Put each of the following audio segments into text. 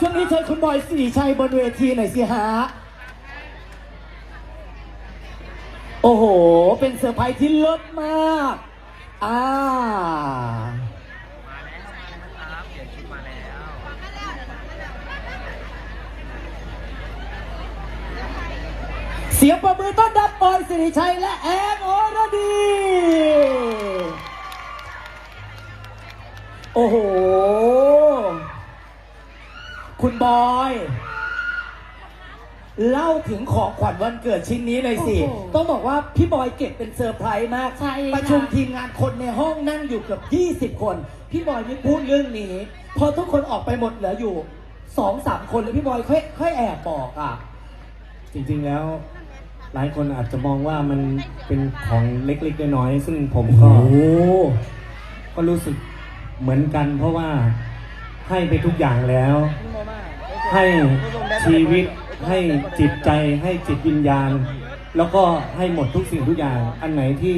ช่วงนี้เชิญคุณบอยสิริชัยบนเวทีหน่อยสิฮะ โอ้โห เป็นเซอร์ไพรส์ที่เลิศมาก อ่า มาแล้วมาแล้วครับเปลี่ยนชุดมาแล้ว เสียงประมือต้อนรับบอยสิริชัยและแอนอรดี โอ้โห เล่าถึงของขวัญวันเกิดชิ้นนี้เลยสิ โอ้โหต้องบอกว่าพี่บอยเก็บเป็นเซอร์ไพรส์มาก ใช่ค่ะ ประชุมทีมงานคนในห้องนั่งอยู่เกือบ20 คน พี่บอยไม่พูดเรื่องนี้ พอทุกคนออกไปหมดเหลืออยู่สองสามคนแล้วพี่บอยค่อยค่อยแอบบอกอะ จริงๆแล้วหลายคนอาจจะมองว่ามันเป็นของเล็กๆน้อยๆซึ่งผมก็โอ้ก็รู้สึกเหมือนกัน เพราะว่าให้ไปทุกอย่างแล้ว ให้ชีวิต ให้จิตใจให้จิตวิญญาณ แล้วก็ให้หมดทุกสิ่งทุกอย่าง อันไหนที่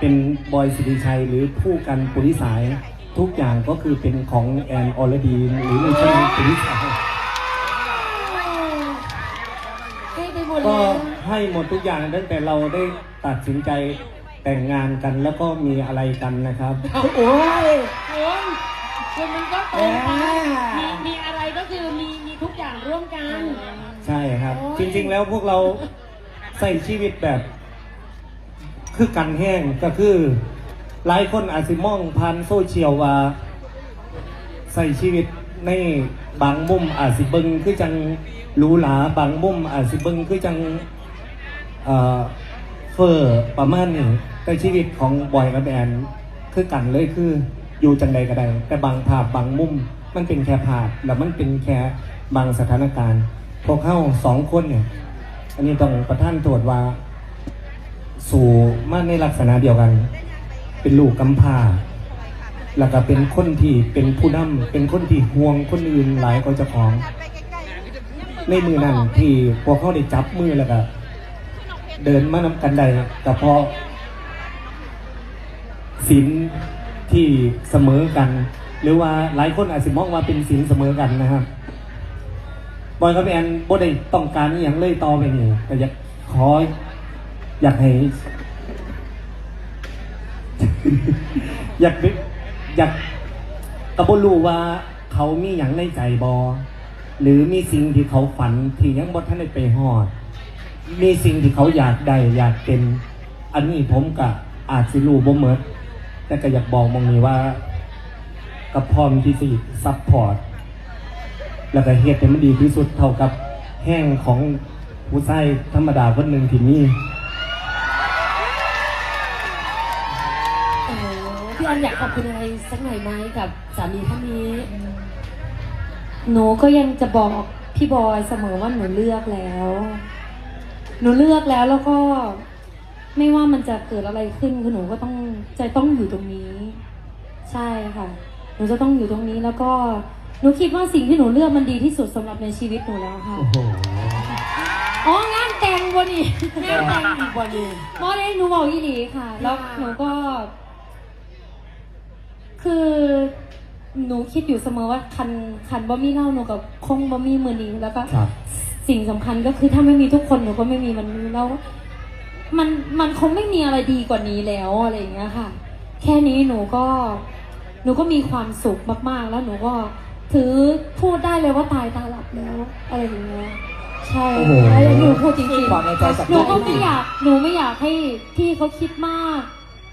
เป็นบอยสิริชัยหรือผู้กันปุริสายทุกอย่างก็คือเป็นของแอนออลดีหรือไม่ใช่ปุริสายให้ไปหมดก็แล้วให้หมดทุกอย่างตั้งแต่เราได้ตัดสินใจแต่งงานกันแล้วก็มีอะไรกันนะครับ โอ้ย คุณคุณมันก็ตรงไปแหมมีมีอะไรก็คือมีมีทุกอย่างร่วมกัน ใช่ครับ โอ้ย จริง ๆ แล้วพวกเราใส่ชีวิตแบบ คือกันแห้งก็คือ หลายคนอาจสิมองผ่านโซเชียลว่าใส่ชีวิตในบางมุมอาจสิเบิงคือจังหรูหราบางมุมอาจสิเบิงคือจังเอ่อเฟอร์ประมาณนี้แต่ชีวิตของบอยกับแอนคือกันเลยคืออยู่จังใดก็ได้แต่บางภาพบางมุมมันเป็นแค่ภาพแล้วมันเป็นแค่บางสถานการณ์ พวกเข้าสองคนเนี่ย อันนี้ต้องประท่านโทษว่า สู่มาในลักษณะเดียวกัน เป็นลูกกำพร้าแล้วก็เป็นคนที่เป็นผู้นำเป็นคนที่ห่วงคนอื่นหลายกว่าเจ้าของ ในมือนั้นที่พวกเขาได้จับมือแล้วก็เดินมานำกันได้ก็เพราะศีลที่เสมอกัน หรือว่าหลายคนอาจจะมองว่าเป็นศีลเสมอกันนะครับ บอยกับแอนบ่ได้ต้องการอหย่างเลยต่อไปนี่แต่อยากขอ อยากให้ อยากได้อยากกระบรู้ว่าเขามีอย่างในใจบอหรือมีสิ่งที่เขาฝันที่ยังบ่ทันได้ไปฮอด มีสิ่งที่เขาอยากได้อยากเป็น อันนี้ผมกะอาจสิรู้บ่เหมิดแต่ก็อยากบอกมองนี้ว่ากับพร้อมที่สิซัพพอร์ต แล้วก็เฮ็ดให้มันดีที่สุดเท่ากับแห้งของผู้ชายธรรมดาคนหนึ่งที่มีโอ้พี่ออนอยากขอบคุณอะไรสักหน่อยไหมกับสามีท่านนี้ หนูก็ยังจะบอกพี่บอยเสมอว่าหนูเลือกแล้ว หนูเลือกแล้วแล้วก็ไม่ว่ามันจะเกิดอะไรขึ้นคือหนูก็ต้องใจต้องอยู่ตรงนี้ ใช่ค่ะ หนูจะต้องอยู่ตรงนี้แล้วก็ หนูคิดว่าสิ่งที่หนูเลือกมันดีที่สุดสำหรับในชีวิตหนูแล้วค่ะ โอ้โหอ๋องานแต่งวันนี้งานแต่งวันนี้มอได้หนูบอกยี่หลีค่ะ แล้วหนูก็ คือหนูคิดอยู่เสมอว่าคันคันบ่มีเล่าหนูกับคงบ่มีมือนี้แล้วก็ครับ สิ่งสำคัญก็คือถ้าไม่มีทุกคนหนูก็ไม่มีวันนี้แล้ว มันมันคงไม่มีอะไรดีกว่านี้แล้วอะไรอย่างเงี้ยค่ะ แค่นี้หนูก็ หนูก็มีความสุขมากๆ แล้วหนูก็ ถือพูดได้เลยว่าตายตาหลับแล้วอะไรอย่างเงี้ยใช่โอ้โหแล้วหนูพูดจริงๆความในใจจากหนูก็พี่ไม่อยากหนูไม่อยากให้พี่เขาคิดมาก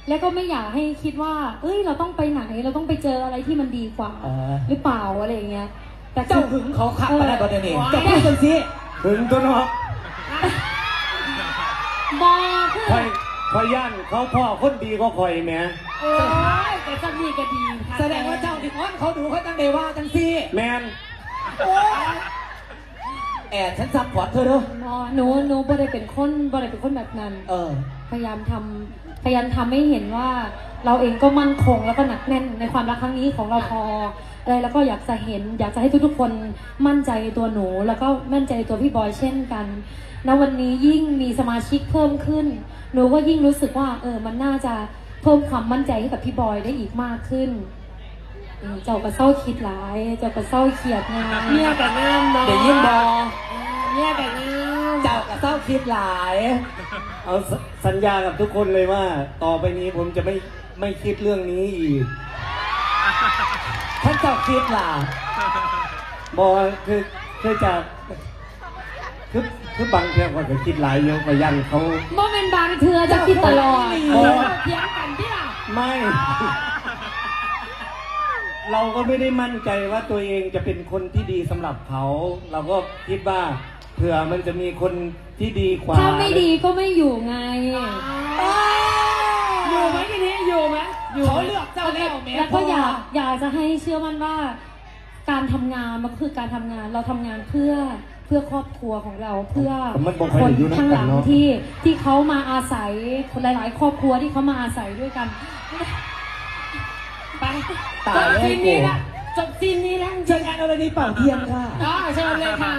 แล้วก็ไม่อยากให้คิดว่า เอ้ยเราต้องไปไหนเราต้องไปเจออะไรที่มันดีกว่าเออหรือเปล่าอะไรอย่างเงี้ย แต่คืเจ้าอหึงเขาขับมาได้ตอนนี้เออเจะพูดจังสิถึงตัวเนาะบอคือคอยคอยย่านเขาพ่อคนดีก็คอยแหม่ โอ้ยแต่จะมีก็ดีค่ะแสดงว่าเจ้าดิอ้อนเขาดูเขาจังเดว่าจังสิแมนแอนฉันซัพพอร์ตเธอเด้อบอหนูหนูบ่ได้เป็นคนบ่ได้เป็นคนแบบนั้น เออ พยายามทำพยายามทำให้เห็นว่าเราเองก็มั่นคงแล้วก็หนักแน่นในความรักครั้งนี้ของเราพออะไรแล้วก็อยากจะเห็น อยากจะให้ทุกๆคนมั่นใจในตัวหนู แล้วก็มั่นใจในตัวพี่บอยเช่นกันณวันนี้ยิ่งมีสมาชิกเพิ่มขึ้น หนูก็ยิ่งรู้สึกว่า เออมันน่าจะ เพิ่มความมั่นใจให้กับพี่บอยได้อีกมากขึ้นเออเจ้าก็เศร้าคิดหลาย เจ้าก็เศร้าเขียดงานเมียแต่งามเนาะเดี๋ยวยินบอเมียแต่งงานเจ้ากับเจ้าคิดหลาย เอาสสัญญากับทุกคนเลยว่า ต่อไปนี้ผมจะไม่ไม่คิดเรื่องนี้อีกท่านเจ้าคิดล่ะบอกว่าคือคือจะคือคือบางเทีก็จะคิดหลายเยอะไปยันเขาโมเมนต์บางเทือจะคิดตลอด ไม่ เราก็ไม่ได้มั่นใจว่าตัวเองจะเป็นคนที่ดีสำหรับเขา เราก็คิดว่าเผื่อมันจะมีคนที่ดีกว่า ถ้าไม่ดีก็ไม่อยู่ไง อยู่ไหมทีนี้อยู่ไหมอยู่เขาเลือกเจ้าแล้วแม่แล้วก็อยากอยากจะให้เชื่อมั่นว่า การทำงานมันก็คือการทำงานเราทำงานเพื่อ เพื่อครอบครัวของเราเพื่อมันบอกคให้นอยู่ข้างน้ำหกันลังเนาะที่ที่เขามาอาศัยคนหลาย ๆ ครอบครัวที่เขามาอาศัยด้วยกันไปตายแล้วจบซีนนี้ละจบซีนนี้แล้วเชิญงานอะไรนี้เป่าเทียนค่ะ อ๋อเชิญเลยค่ะ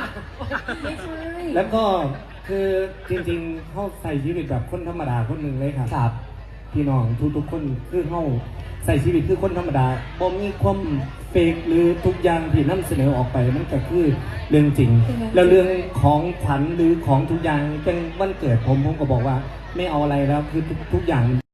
ไม่ใช่แล้วก็คือจริงๆเขาใส่ชีวิตแบบคนธรรมดาคนหนึ่งเลยครับครับพี่น้องทุกๆคนคือเขาใส่ชีวิตคือคนธรรมดาบ่มีความ เฟกหรือทุกอย่างที่นำเสนอออกไปมันก็คือเรื่องจริง แล้วเรื่องของขวัญหรือของทุกอย่างเป็นวันเกิดผมผมก็บอกว่า ไม่เอาอะไรแล้วคือทุกทุกอย่าง